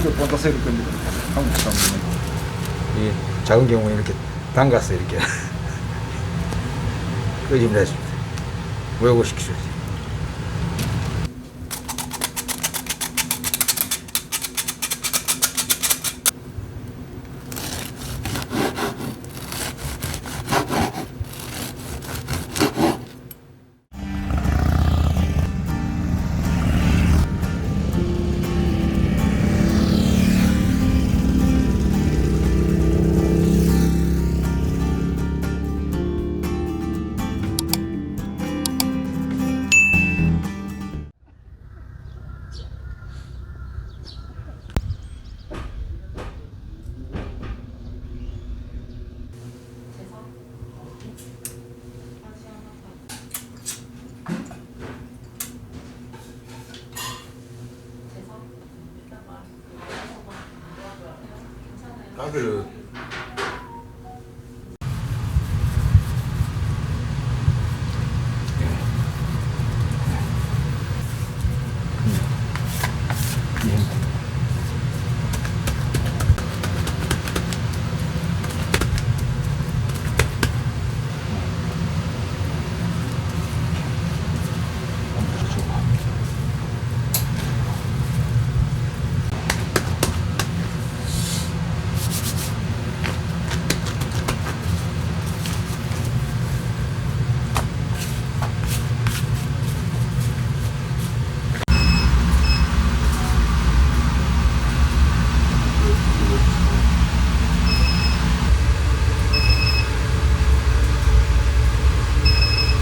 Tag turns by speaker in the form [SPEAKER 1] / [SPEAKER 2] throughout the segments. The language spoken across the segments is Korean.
[SPEAKER 1] 이렇게 본다서 이렇게. 한국 사람은 이 작은 경우에 이렇게 담가서 이렇게 끄집을 했습니다. 외고시키셔 야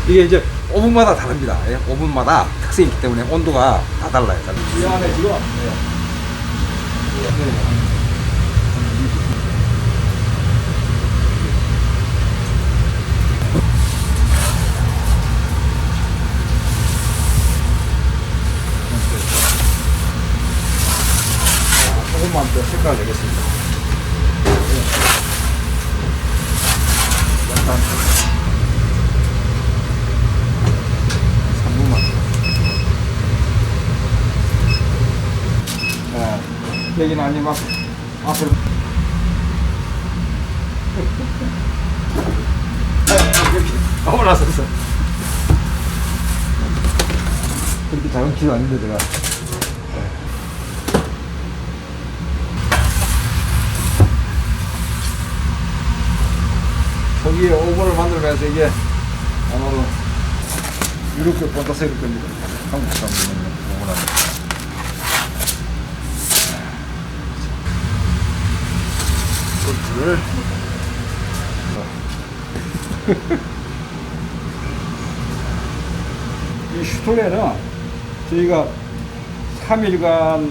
[SPEAKER 1] 이게 이제 오븐마다 다릅니다. 예, 오븐마다 특성이 있기 때문에 온도가 다 달라요. 조금만 더 색깔 내겠습니다. 약간 3분만. 네, 여기는 아니면 앞으로. 아, 올라섰어. 그렇게 작은 키도 아닌데, 제가. 거기에 오븐을 만들면서 이게 아마도 이렇게 본다서 이렇게 겁니다. 한국 사람들은 오븐하고. 볼트를 이 슈톨레는 저희가 3일간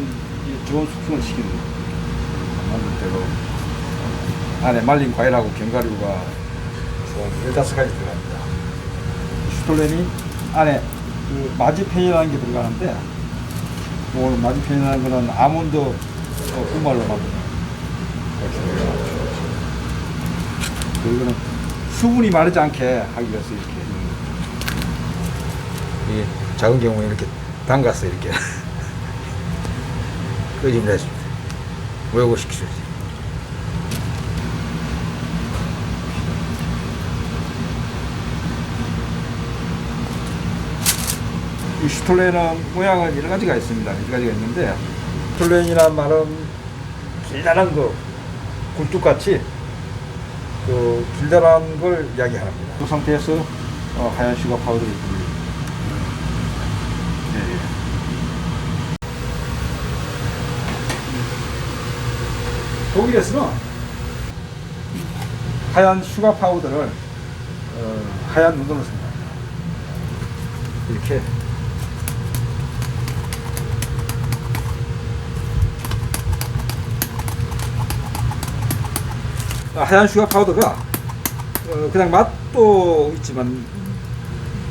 [SPEAKER 1] 좋은 숙성을 거예요. 만들 때로 안에 말린 과일하고 견과류가 열다섯 가지 들어갑니다. 슈톨렌이 안에 그 마지펜이라는 게 들어가는데 오늘 마지펜이라는 거는 아몬드 어, 분말로 만든 그리고는 수분이 마르지 않게 하기 위해서 이렇게 이 작은 경우에 이렇게 담가서 이렇게 했습니다. 외고시키셔야지. 이 슈톨렌은 모양은 여러 가지가 있습니다. 여러 가지가 있는데 슈톨렌이란 말은 길다란 거 굴뚝같이 그 길다란 걸 이야기합니다. 그 상태에서 어, 하얀 슈가 파우더를 예. 독일에서는 하얀 슈가 파우더를 어, 하얀 눈으로 생각합니다. 이렇게 하얀 슈가 파우더가 어, 그냥 맛도 있지만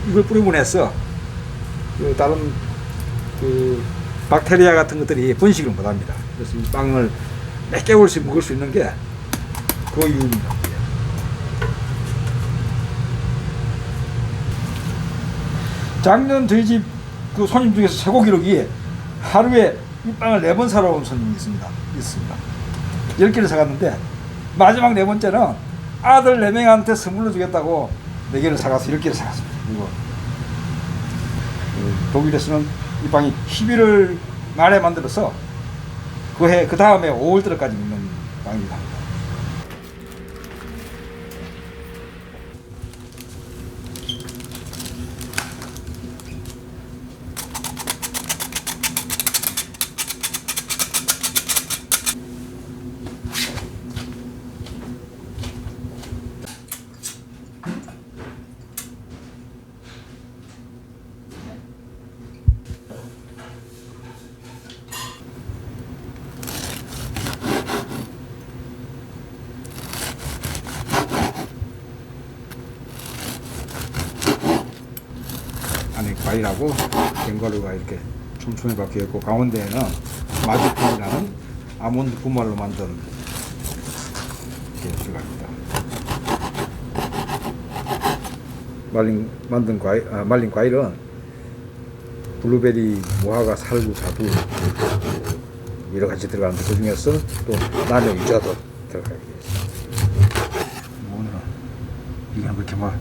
[SPEAKER 1] 이걸 뿌리고 해서 그 다른 그 박테리아 같은 것들이 번식을 못합니다. 그래서 이 빵을 몇 개월씩 먹을 수 있는 게 그 이유입니다. 작년 저희 집 그 손님 중에서 최고 기록이 하루에 이 빵을 네 번 사러 온 손님이 있습니다. 있습니다. 10개를 사갔는데 마지막 네 번째는 아들 4명한테 선물로 주겠다고 4개를 사가서 10개를 사갔습니다. 그리고 그 독일에서는 이 빵이 11월 말에 만들어서 그 해 그 다음에 5월 달까지 먹는 빵입니다. 과일하고 견과류가 이렇게 촘촘히 박혀 있고 가운데에는 마지품이라는 아몬드 분말로 만든 이렇게 들어갑니다. 말린 만든 과일 아, 말린 과일은 블루베리, 무화과, 살구, 자두 여러 가지 들어가는데 그 중에서 또 나는 유자도 들어가게 있습니다. 오늘은 이게 그렇게 막